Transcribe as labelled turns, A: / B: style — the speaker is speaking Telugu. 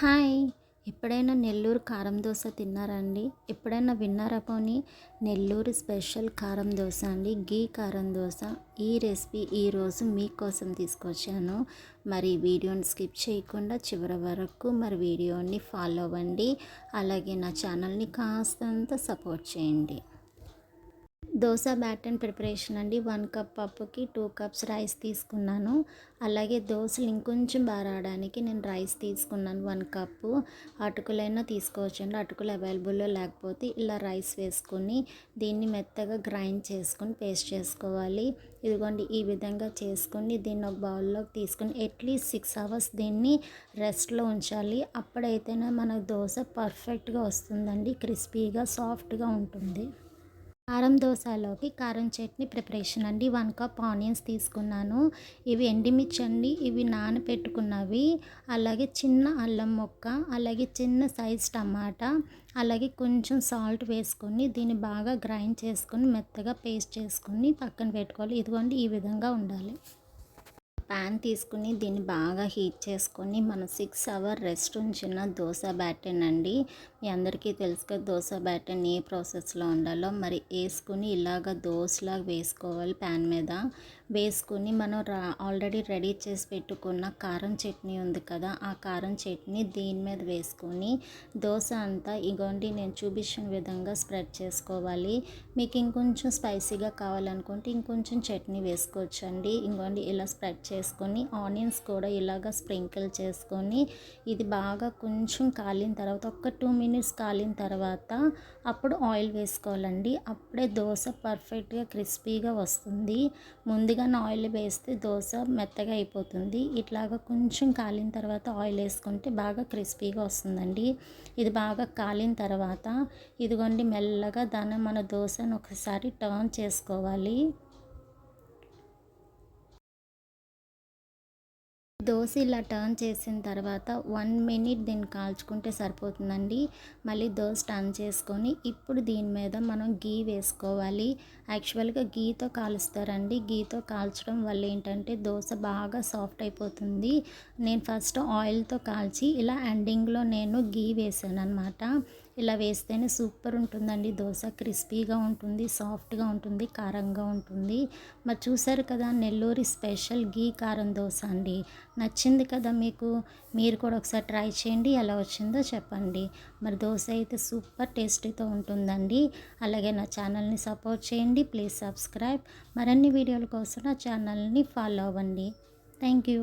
A: హాయ్. ఎప్పుడైనా నెల్లూరు కారం దోశ తిన్నారా అండి? ఎప్పుడైనా విన్నారా పోనీ? నెల్లూరు స్పెషల్ కారం దోశ అండి. గీ కారం దోశ. ఈ రెసిపీ ఈరోజు మీకోసం తీసుకొచ్చాను. మరి వీడియోని స్కిప్ చేయకుండా చివరి వరకు మరి వీడియోని ఫాలో అవ్వండి. అలాగే నా ఛానల్ని కాస్తంత సపోర్ట్ చేయండి. దోశ బ్యాటర్ ప్రిపరేషన్ అండి. వన్ కప్ పప్పుకి టూ కప్స్ రైస్ తీసుకున్నాను. అలాగే దోశలు ఇంకొంచెం బాగా రావడానికి నేను రైస్ తీసుకున్నాను వన్ కప్పు అటుకులైనా తీసుకోవచ్చండి. అటుకులు అవైలబుల్లో లేకపోతే ఇలా రైస్ వేసుకొని దీన్ని మెత్తగా గ్రైండ్ చేసుకొని పేస్ట్ చేసుకోవాలి. ఇదిగోండి ఈ విధంగా చేసుకొని దీన్ని ఒక బౌల్లోకి తీసుకొని అట్లీస్ట్ సిక్స్ అవర్స్ దీన్ని రెస్ట్లో ఉంచాలి. అప్పుడైతేనే మన దోశ పర్ఫెక్ట్గా వస్తుందండి. క్రిస్పీగా సాఫ్ట్గా ఉంటుంది. కారం దోశలోకి కారం చట్నీ ప్రిపరేషన్ అండి. వన్ కప్ ఆనియన్స్ తీసుకున్నాను. ఇవి ఎండిమిర్చి అండి ఇవి నానపెట్టుకున్నవి. అలాగే చిన్న అల్లం మొక్క అలాగే చిన్న సైజ్ టమాటా అలాగే కొంచెం సాల్ట్ వేసుకొని దీన్ని బాగా గ్రైండ్ చేసుకొని మెత్తగా పేస్ట్ చేసుకొని పక్కన పెట్టుకోవాలి. ఇదిగోండి ఈ విధంగా ఉండాలి. ప్యాన్ తీసుకుని దీన్ని బాగా హీట్ చేసుకొని మనం సిక్స్ అవర్ రెస్ట్ ఉంచిన దోశ బ్యాటన్ అండి. మీ అందరికీ తెలుసు కదా దోశ బ్యాటన్ ఏ ప్రాసెస్లో ఉండాలో. మరి వేసుకుని ఇలాగ దోశలాగా వేసుకోవాలి ప్యాన్ మీద. వేసుకుని మనం రా ఆల్రెడీ రెడీ చేసి పెట్టుకున్న కారం చట్నీ ఉంది కదా ఆ కారం చట్నీ దీని మీద వేసుకొని దోశ అంతా ఇగోండి నేను చూపించిన విధంగా స్ప్రెడ్ చేసుకోవాలి. మీకు ఇంకొంచెం స్పైసీగా కావాలనుకుంటే ఇంకొంచెం చట్నీ వేసుకోవచ్చండి. ఇంకోండి ఇలా స్ప్రెడ్ చేసుకొని ఆనియన్స్ కూడా ఇలాగ స్ప్రింకిల్ చేసుకొని ఇది బాగా కొంచెం కాలిన తర్వాత ఒక టూ మినిట్స్ కాలిన తర్వాత అప్పుడు ఆయిల్ వేసుకోవాలండి. అప్పుడే దోశ పర్ఫెక్ట్గా క్రిస్పీగా వస్తుంది. ముందుగానే ఆయిల్ వేస్తే దోశ మెత్తగా అయిపోతుంది. ఇట్లాగా కొంచెం కాలిన తర్వాత ఆయిల్ వేసుకుంటే బాగా క్రిస్పీగా వస్తుందండి. ఇది బాగా కాలిన తర్వాత ఇదిగోండి మెల్లగా దాన్ని మన దోశను ఒకసారి టర్న్ చేసుకోవాలి. దోశ ఇలా టర్న్ చేసిన తర్వాత వన్ మినిట్ దీన్ని కాల్చుకుంటే సరిపోతుందండి. మళ్ళీ దోశ టర్న్ చేసుకొని ఇప్పుడు దీని మీద మనం గీ వేసుకోవాలి. యాక్చువల్గా గీతో కాలుస్తారండి. గీతో కాల్చడం వల్ల ఏంటంటే దోశ బాగా సాఫ్ట్ అయిపోతుంది. నేను ఫస్ట్ ఆయిల్తో కాల్చి ఇలా ఎండింగ్లో నేను గీ వేసాను అనమాట ఇలా వేస్తేనే సూపర్ ఉంటుందండి. దోశ క్రిస్పీగా ఉంటుంది సాఫ్ట్గా ఉంటుంది కారంగా ఉంటుంది. మరి చూసారు కదా నెల్లూరి స్పెషల్ గీ కారం దోశ అండి. నచ్చింది కదా మీకు? మీరు కూడా ఒకసారి ట్రై చేయండి. ఎలా వచ్చిందో చెప్పండి. మరి దోశ అయితే సూపర్ టేస్టీతో ఉంటుందండి. అలాగే నా ఛానల్ని సపోర్ట్ చేయండి. Please subscribe. మరిన్ని వీడియోల కోసం నా ఛానల్ని ఫాలో అవ్వండి. Thank you.